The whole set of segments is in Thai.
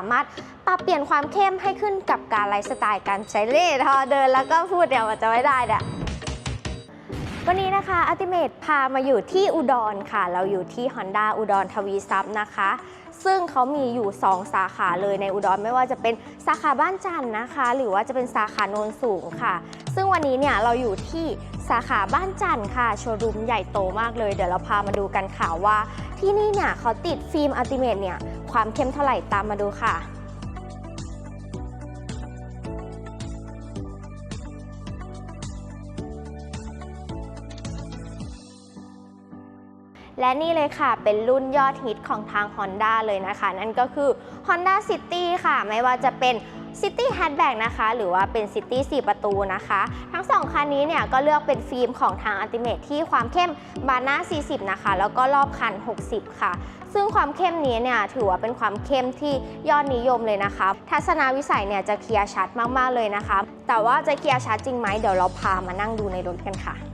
ามารถปรับเปลี่ยนความเข้มให้ขึ้นกับการไลฟ์สไตล์การใช้เล่ทอเดินแล้วก็พูดเดี๋ยวมันจะไม่ได้เนี่ยวันนี้นะคะอัติเมตพามาอยู่ที่อุดรค่ะ เราอยู่ที่ Honda อุดรทวีทรัพย์นะคะ ซึ่งเขามีอยู่ 2 สาขาเลยในอุดรไม่ว่าจะเป็นสาขาบ้านจันทร์นะคะ หรือว่าจะเป็นสาขาโนนสูงค่ะ ซึ่งวันนี้เนี่ยเราอยู่ที่สาขาบ้านจันทร์ค่ะ โชว์รูมใหญ่โตมากเลย เดี๋ยวเราพามาดูกันค่ะว่าที่นี่เนี่ยเขาติดฟิล์มอัติเมตเนี่ย ความเข้มเท่าไหร่ตามมาดูค่ะ และนี่เลยค่ะเป็นรุ่นยอดฮิตของทาง Honda เลยนะคะ นั่นก็คือ Honda City ค่ะ ไม่ว่าจะเป็น City Hatchback นะคะ หรือว่าเป็น City 4 ประตูนะคะ ทั้ง 2 คันนี้เนี่ยก็เลือกเป็นฟิล์มของทาง Ultimate ที่ความเข้มบานหน้า40 นะคะ แล้วก็รอบคัน 60 ค่ะ ซึ่งความเข้มนี้เนี่ยถือว่าเป็นความเข้มที่ยอดนิยมเลยนะคะ ทัศนวิสัยเนี่ยจะเคลียร์ชัดมากๆเลยนะคะ แต่ว่าจะเคลียร์ชัดจริงไหมเดี๋ยวเราพามานั่งดูในรถกันค่ะ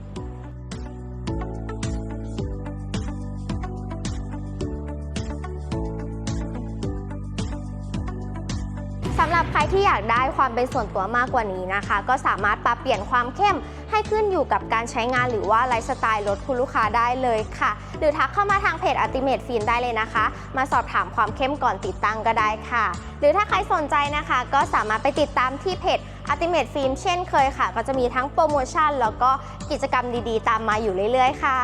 สำหรับใครที่อยากได้ความเป็นส่วนตัวมากกว่านี้นะคะ ก็สามารถปรับเปลี่ยนความเข้มให้ขึ้นอยู่กับการใช้งานหรือว่าไลฟ์สไตล์รถคุณลูกค้าได้เลยค่ะ หรือทักเข้ามาทางเพจ Ultimate Film ได้เลยนะคะ มาสอบถามความเข้มก่อนติดตั้งก็ได้ค่ะ หรือถ้าใครสนใจนะคะ ก็สามารถไปติดตามที่เพจ Ultimate Film เช่นเคยค่ะ ก็จะมีทั้งโปรโมชั่นแล้วก็กิจกรรมดีๆ ตามมาอยู่เรื่อยๆ ค่ะ